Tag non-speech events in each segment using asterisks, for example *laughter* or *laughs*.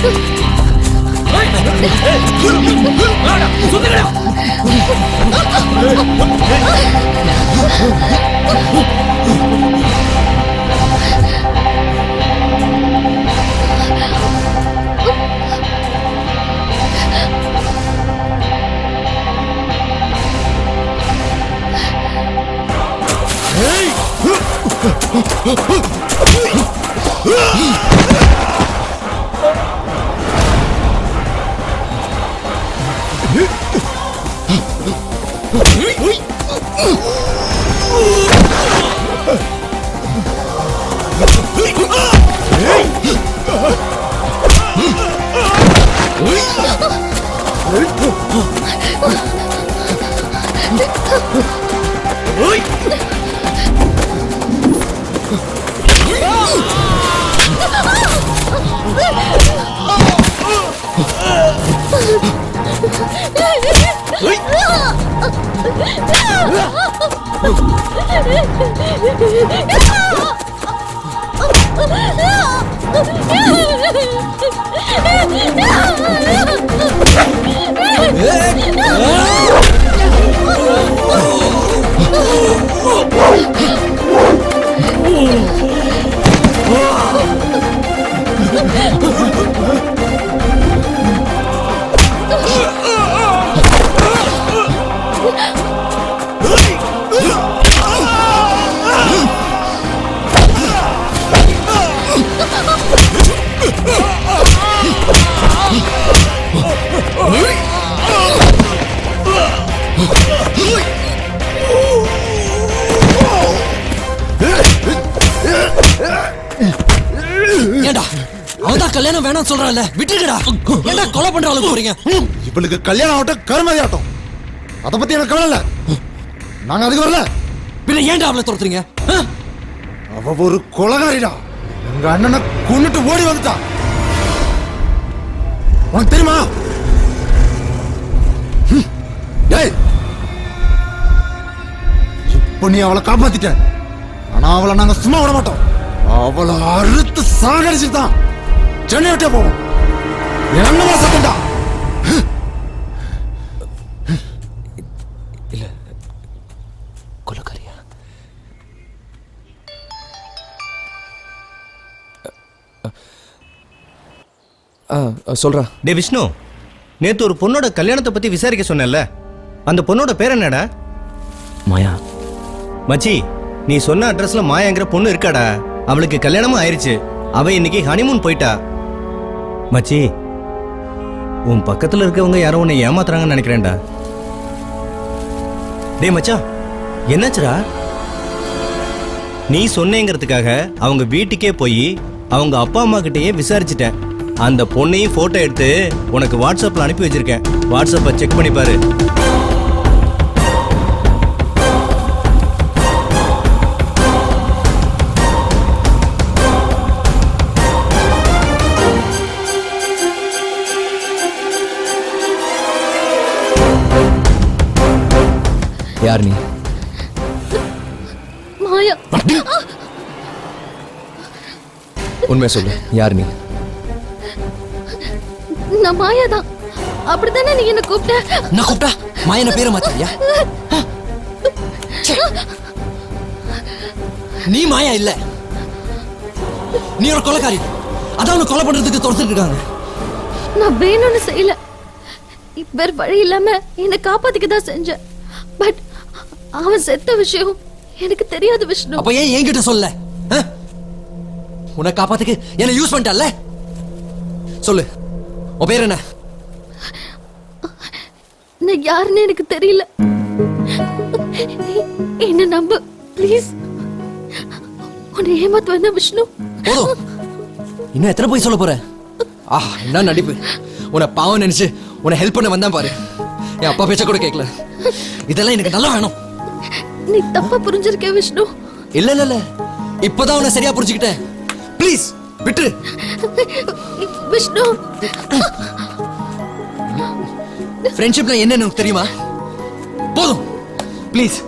Hey! No! 내 கல்யாணம் வேணாம்னு சொல்றான்ல விட்டுடுடா. ஏண்டா கொலை பண்ற அளவுக்கு போறீங்க. இவளுக்கு கல்யாணம் ஆகட்டும் கருமதி ஆகட்டும். அதை பத்தி எனக்கு கவலை இல்ல. நாங்க அதுக்கு வரல. பின்ன ஏன்டா அவளை துரத்துறீங்க? அவ ஒரு கொலகாரிடா. எங்க அண்ணனை கொன்னுட்டு ஓடி வந்துட்டா. உனக்கு தெரியுமா. டேய். இப்ப நீ அவளை காப்பாத்திட்ட? ஆனா அவளை நாங்க சும்மா விட மாட்டோம். அவளை அறுத்து சாகடிச்சுட்டு தான் சென்னை விட்டே போவோம் என்னமா சத்தம்டா. கொலைக்காரியா சொல்றா. டே விஷ்ணு. நேத்து ஒரு பொண்ணோட கல்யாணத்தை பத்தி விசாரிக்க சொன்னேன்ல. அந்த பொண்ணோட பேர் என்னடா? மாயா. மச்சி நீ சொன்ன அட்ரஸ்ல மாயாங்கிற பொண்ணு இருக்காடா. அவளுக்கு கல்யாணமும் ஆயிருச்சு. அவ இன்னைக்கு ஹனிமூன் போயிட்டா. மச்சி உன் பக்கத்தில் இருக்கவங்க யாரோ உன்னை ஏமாத்துறாங்கன்னு நினைக்கிறேன்டா. டே மச்சான் என்னாச்சுடா? நீ சொன்னேங்கிறதுக்காக அவங்க வீட்டுக்கே போய் அவங்க அப்பா அம்மா கிட்டேயே விசாரிச்சிட்டேன். அந்த பொண்ணையும் ஃபோட்டோ எடுத்து உனக்கு வாட்ஸ்அப்பில் அனுப்பி வச்சிருக்கேன். வாட்ஸ்அப்பை செக் பண்ணி பாரு. யார் நீ? மாயா. உண்மையை சொல்லு யார் நீ? நான் மாயா தான். அப்படித்தானே நீ என்ன கூப்பிட்ட? நான் கூப்பிட்டா? மாயன பேரை மாத்தியா நீ மாயா இல்ல. நீ ஒரு கொலைக்காரி. அதான் உன்னை கொலை பண்றதுக்கு துரத்துட்டு இருக்காங்க. நான் வேணும்னு செய்யல. வேற வழி இல்லாம என்னை காப்பாத்திக்க தான் செஞ்சேன். அவன் செத்த விஷயம் எனக்கு தெரியாத விஷ்ணு. அப்ப ஏன் என்கிட்ட சொல்ல? உன்னை காப்பாத்துக்கு என்ன யூஸ் பண்ணிட்டல்ல சொல்லு. உன் பேர் என்ன? நான் யாருன்னு எனக்கு தெரியல. என்ன நம்பு ப்ளீஸ் உன்னை ஏமாத்து வந்த விஷ்ணு. போதும். இன்னும் எத்தனை போய் சொல்ல போற? ஆ என்ன நடிப்பு. உன்னை பாவம் நினைச்சு உன்னை ஹெல்ப் பண்ண வந்தேன் பாரு. என் அப்பா பேச்ச கூட கேட்கல இதெல்லாம் எனக்கு நல்லா வேணும். நீ தப்பா புரிஞ்சிருக்க விஷ்ணு? இல்ல இல்ல இல்ல. இப்பதான் உன்னை சரியா புரிஞ்சுக்கிட்டேன். ப்ளீஸ் விட்டுரு. விஷ்ணு. ஃப்ரெண்ட்ஷிப்ல என்னன்னு உனக்கு தெரியுமா? போதும். ப்ளீஸ்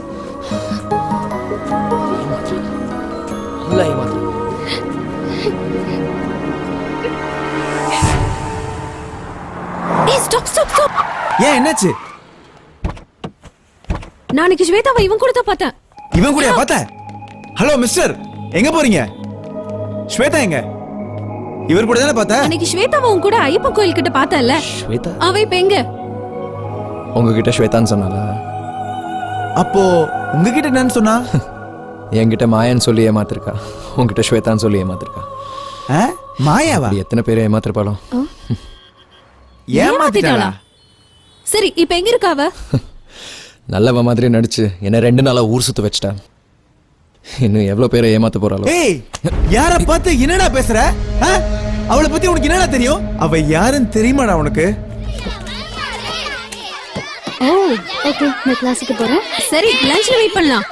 ஏன் என்னாச்சு? நான் அன்னைக்கு ஸ்வேதாவை இவன் கூட தான் பார்த்தேன். இவன் கூட பார்த்த ஹலோ மிஸ்டர் எங்க போறீங்க? ஸ்வேதா எங்க? இவர் கூட தானே பார்த்த அன்னைக்கு ஸ்வேதாவை உன் கூட ஐயப்பன் கோயில் கிட்ட பார்த்தல ஸ்வேதா? அவ இப்ப எங்க? உங்ககிட்ட ஸ்வேதான்னு சொன்னாலா? அப்போ உங்ககிட்ட என்னன்னு சொன்னா? *laughs* என்கிட்ட மாயான்னு சொல்லி ஏமாத்திருக்கா. உங்ககிட்ட ஸ்வேதான்னு சொல்லி ஏமாத்திருக்கா. ஆ? மாயாவா? எத்தனை பேரை ஏமாத்திருப்பாளோ? ஏமாத்திட்டாளா? சரி இப்ப எங்க இருக்கா அவ? *laughs* நல்லவ மாதிரி நடிச்சு என்ன ரெண்டு நாளா ஊர் சுத்த வச்சிட்டா இன்னும் எவ்வளவு பேரை ஏமாத்த போறாளோ? ஏய் யார பார்த்து என்னடா பேசுற? ஆ? அவளை பத்தி உனக்கு என்னடா தெரியும்? அவ யாருன்னு தெரியுமாடா உனக்கு? ஓ ஓகே நான் கிளாஸுக்கு போறேன். சரி லஞ்ச்ல வெயிட் பண்ணலாம்.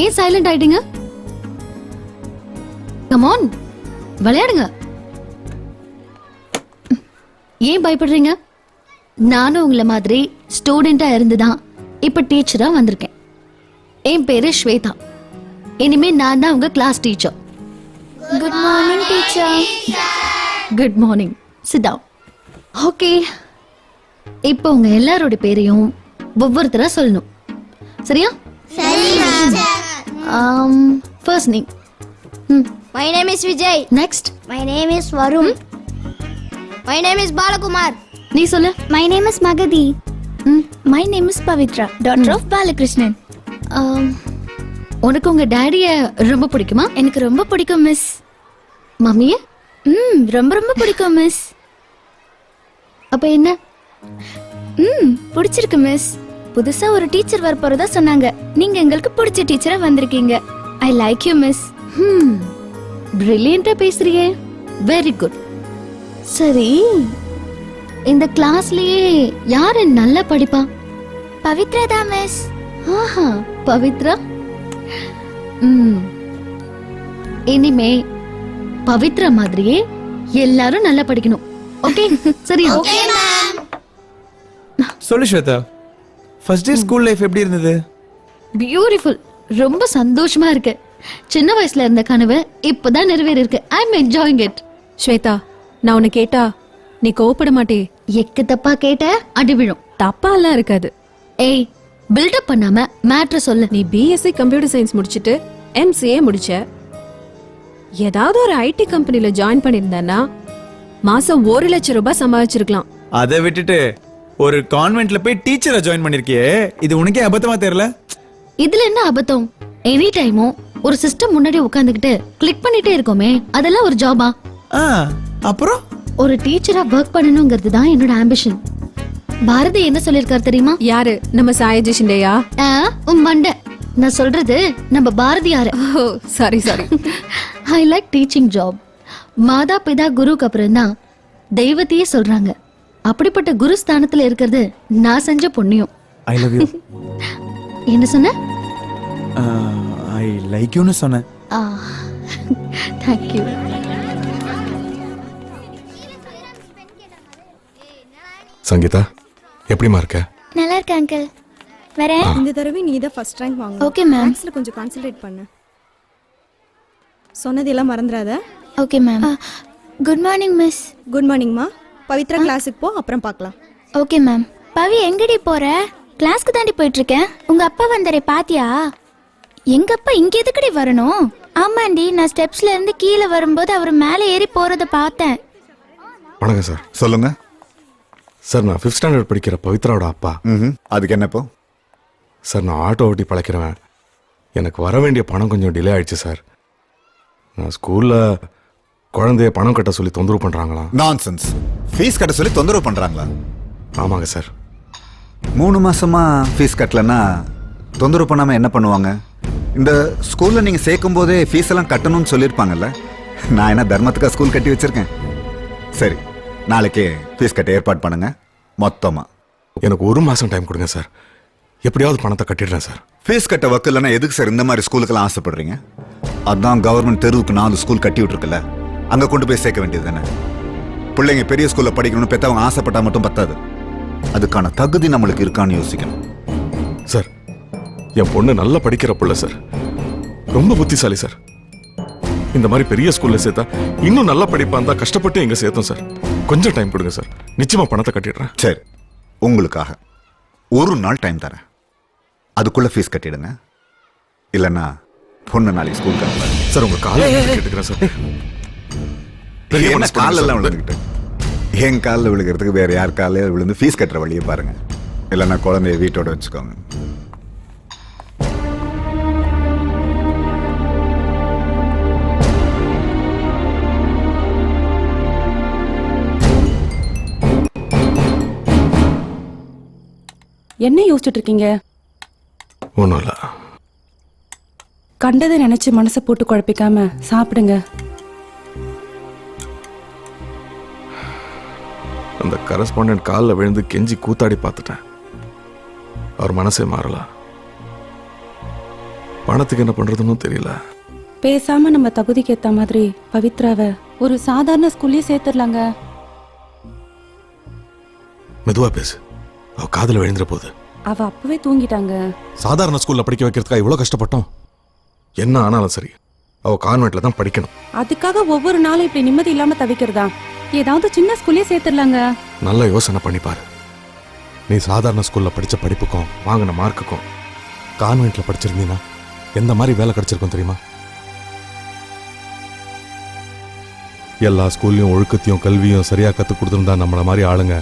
ஏன் சைலண்ட் ஆயிட்டீங்க? கமான் விளையாடுங்க. ஏன் பயப்படுறீங்க? நானும் உங்களை மாதிரி ஸ்டூடெண்டா இருந்து தான் இப்ப டீச்சரா வந்திருக்கேன். என் பேரு ஸ்வேதா. இனிமே நான் தான் உங்க class teacher good morning teacher good morning sit down okay இப்போ உங்க எல்லாரோட பேரையும் ஒவ்வொருத்தரா சொல்லணும். சரியா? சரி Um, ஃபர்ஸ்ட் நேம் ம் My name is Vijay. Next My name is Varun. My name is Balakumar. நீ சொல்லு My name is Magadi. ம் My name is Pavitra, daughter of Balakrishnan. um, உனக்கு உங்க டாடிய ரொம்ப பிடிக்குமா எனக்கு ரொம்ப பிடிக்கும் மிஸ் மம்மிய ம் ரொம்ப ரொம்ப பிடிக்கும் மிஸ் அப்ப என்ன ம் பிடிச்சிருக்கு மிஸ் புதுசா ஒரு டீச்சர் வர போறதா சொன்னாங்க. நீங்க எங்களுக்கு பிடிச்ச டீச்சரா வந்திருக்கீங்க. ஐ லைக் யூ மிஸ் ஹம் பிரில்லியண்டா பேசுறியே. வெரி குட் சரி இந்த கிளாஸ்லயே யாரு நல்லா படிப்பா? பவித்ரா தான் மிஸ் ஆஹா பவித்ரா? ம் இனிமே பவித்ரா மாதிரியே எல்லாரும் நல்லா படிக்கணும். ஓகே சரியா? சொல்லு Shweta. First day school life எப்படி இருந்தது? பியூட்டிஃபுல் ரொம்ப சந்தோஷமா இருக்கு. சின்ன வயசுல இருந்த கனவு இப்பதான் நிறைவேறி இருக்கு I am enjoying it Shweta நான் உன்னை கேட்டா நீ கோவப்பட மாட்டே. எக்கு தப்பா கேட்ட அடி விழும். தப்பா எல்லாம் இருக்காது. ஏய் பில்டப் பண்ணாம மேட்ரு சொல்லு. நீ பிஎஸ்சி கம்ப்யூட்டர் சயின்ஸ் முடிச்சிட்டு எம்சிஏ முடிச்ச. ஏதாவது ஒரு ஐடி கம்பெனில ஜாயின் பண்ணிருந்தேன்னா மாசம் ஒரு லட்சம் ரூபாய் சம்பாதிச்சிருக்கலாம். அதை விட்டுட்டு ஒரு கான்வென்ட்ல போய் டீச்சரை ஜாயின் பண்ணிருக்கியே. இது உனக்கே அபத்தமா தெரியல? இதுல என்ன அபத்தம்? எனி டைமும் ஒரு சிஸ்டம் முன்னாடி உட்காந்துக்கிட்டு கிளிக் பண்ணிட்டே இருக்கோமே அதெல்லாம் ஒரு ஜாபா ஆ அப்புறம்? ஒரு டீச்சரா ஒர்க் பண்ணணுங்கிறது தான் என்னோட ஆம்பிஷன் பாரதி என்ன சொல்லியிருக்காரு தெரியுமா? யாரு? நம்ம சாயஜி ஷிண்டேயா ஆ, உன் மண்டை. நான் சொல்றது நம்ம Bharathiyar. Oh sorry sorry I like teaching job மாதா பிதா குருவுக்கு அப்புறம் தான் தெய்வத்தையே சொல்றாங்க. அப்படிப்பட்ட குரு ஸ்தானத்துல இருக்கிறது நான் செஞ்ச புண்ணியம். ஐ லவ் யூ என்ன சொன்ன? ஐ லைக் யூன்னு சொன்னேன். தேங்க்யூ சங்கீதா எப்படிம்மா இருக்க? நல்லா இருக்கு அங்கிள் வரேன். இந்த தடவை நீ தான் ஃபர்ஸ்ட் ரேங்க் வாங்க ஓகே மேம் மேக்ஸ்ல கொஞ்சம் கான்சென்ட்ரேட் பண்ணு. சொன்னதெல்லாம் மறந்துடாத. Okay ma'am good morning miss good மார்னிங்மா Pavithra கிளாஸுக்கு போ அப்புறம் பார்க்கலாம். Okay ma'am. பவி எங்கடி போற? கிளாஸ்க்கு தாண்டி போயிட்டு இருக்கேன் உங்க அப்பா வந்தாரே பாத்தியா? எங்க அப்பா இங்க எதுக்கடி வரணும்? ஆமாண்டி நான் ஸ்டெப்ஸ்ல இருந்து கீழே வரும்போது அவர் மேலே ஏறி போறத பார்த்தேன். வணக்கம் சார். சொல்லுங்க. சார் நான் ஃபிஃப்த் ஸ்டாண்டர்ட் படிக்கிற பவித்ராவோட அப்பா. ம்ஹும். அதுக்கு என்ன இப்போ? சார் நான் ஆட்டோ ஓட்டி பழைக்கிறவன். எனக்கு வர வேண்டிய பணம் கொஞ்சம் டிலே ஆயிடுச்சு சார். நான் ஸ்கூலில் குழந்தைய பணம் கட்ட சொல்லி தொந்தரவு பண்ணுறாங்களாம் நான்சென்ஸ் ஃபீஸ் கட்ட சொல்லி தொந்தரவு பண்றாங்களா? ஆமாங்க சார் மூணு மாசமா ஃபீஸ் கட்டலன்னா தொந்தரவு பண்ணாம என்ன பண்ணுவாங்க? இந்த ஸ்கூல்ல நீங்க சேர்க்கும் போதே ஃபீஸ் எல்லாம் கட்டணும்னு சொல்லியிருப்பாங்கல்ல? நான் என்ன தர்மத்துக்கா ஸ்கூல் கட்டி வச்சிருக்கேன்? சரி நாளைக்கே ஃபீஸ் கட்ட ஏற்பாடு பண்ணுங்க. மொத்தமா. எனக்கு ஒரு மாதம் டைம் கொடுங்க சார் எப்படியாவது பணத்தை கட்டிடுறேன் சார் ஃபீஸ் கட்ட வக்கு இல்லைன்னா எதுக்கு சார் இந்த மாதிரி ஸ்கூலுக்கெல்லாம் ஆசைப்படுறீங்க? அதான் கவர்மெண்ட் தெருவுக்கு நாலு ஸ்கூல் கட்டி விட்டுருக்குல்ல. அங்க கொண்டு போய் சேர்க்க வேண்டியது தானே? பிள்ளைங்க பெரிய ஸ்கூல்ல படிக்கணும்னு பெத்தவங்க ஆசைப்பட்டா மட்டும் பத்தாது. அதுக்கான தகுதி நம்மளுக்கு இருக்கான்னு யோசிக்கணும். சார் என் பொண்ணு நல்லா படிக்கிற புள்ள சார். ரொம்ப புத்திசாலி சார். இந்த மாதிரி பெரிய ஸ்கூல்ல சேர்த்தா இன்னும் நல்லா படிப்பான் தான் கஷ்டப்பட்டு எங்க சேர்த்தோம் சார். கொஞ்சம் டைம் கொடுங்க சார். நிச்சயமா பணத்தை கட்டிடுறேன். சரி உங்களுக்காக ஒரு நாள் டைம் தரேன். அதுக்குள்ள ஃபீஸ் கட்டிடுங்க. இல்லைன்னா பொண்ணு நாளைக்கு அனுப்புறேன் சார் உங்க காலை கேட்டுக்கிறேன் சார். பெரிய என்ன மனசு பண்ணுங்க காலில் எல்லாம் சார். விழுந்துக்கிட்டு என் காலில் விழுகிறதுக்கு வேற யார் காலையில் விழுந்து ஃபீஸ் கட்டுற வழியை பாருங்க. இல்லைன்னா குழந்தைய வீட்டோட வச்சுக்கோங்க. என்ன யோசிச்சுட்டு இருக்கீங்க? ஒன்றும் இல்லை. கண்டதை நினைச்சு மனசை போட்டு குழப்பிக்காம சாப்பிடுங்க. அந்த கரஸ்பாண்டன்ட் காலில் விழுந்து கெஞ்சி கூத்தாடி பார்த்துட்டேன். அவர் மனசே மாறல. பணத்துக்கு என்ன பண்றதுன்னு தெரியல. பேசாம நம்ம தகுதிக்கு ஏத்த மாதிரி பவித்ராவை ஒரு சாதாரண ஸ்கூல்லயே சேர்த்துடலாங்க. மெதுவா பேசு. அவ காதுல விழுந்துற போகுது அவ அப்பவே தூங்கிட்டாங்க. சாதாரண ஸ்கூல்ல படிக்க வைக்கிறதுக்கா இவ்வளோ கஷ்டப்பட்டோம்? என்ன ஆனாலும் சரி. அவ கான்வென்ட்ல தான் படிக்கணும். அதுக்காக ஒவ்வொரு நாளும் இப்படி நிம்மதி இல்லாம தவிக்கிறதா? ஏதாவது சின்ன ஸ்கூல்லயே சேர்த்துடலாங்க. நல்ல யோசனை பண்ணி பாரு நீ சாதாரண ஸ்கூல்ல படிச்ச படிப்புக்கும் வாங்கின மார்க்குக்கும் கான்வென்ட்ல படிச்சிருந்தீன்னா எந்த மாதிரி வேலை கிடைச்சிருக்கும் தெரியுமா? எல்லா ஸ்கூல்லையும் ஒழுக்கத்தையும் கல்வியும் சரியா கத்து கொடுத்துருந்தா நம்மள மாதிரி ஆளுங்க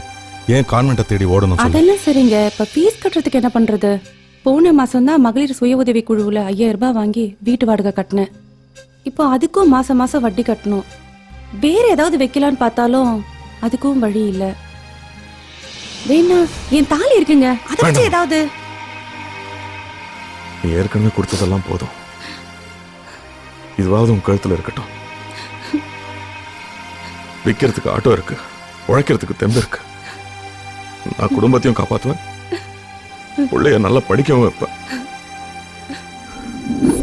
ஏன் கான்வென்ட்டை தேடி ஓடணும் அதெல்லாம் சரிங்க. இப்ப ஃபீஸ் கட்டுறதுக்கு என்ன பண்றது? போன மாசம் தான் மகளிர் சுய உதவி குழுவுல ஐயாயிரம் ரூபாய் வாங்கி வீட்டு வாடகை கட்டினேன். இப்போ அதுக்கும் மாசம் மாசம் வட்டி கட்டணும். வேற ஏதாவது வைக்கலான்னு பார்த்தாலும் அதுக்கும் வழி இல்ல. வேணா என் தாலி இருக்குங்க. அதை வச்சு. ஏதாவது. நீ ஏற்கனவே கொடுத்ததெல்லாம் போதும். இதுவாவது உன் கழுத்துல இருக்கட்டும். விற்கிறதுக்கு ஆட்டோ இருக்கு. உழைக்கிறதுக்கு தெம்பு இருக்கு. நான் குடும்பத்தையும் காப்பாத்துவேன். பிள்ளைய நல்லா படிக்கவும் வைப்பேன்.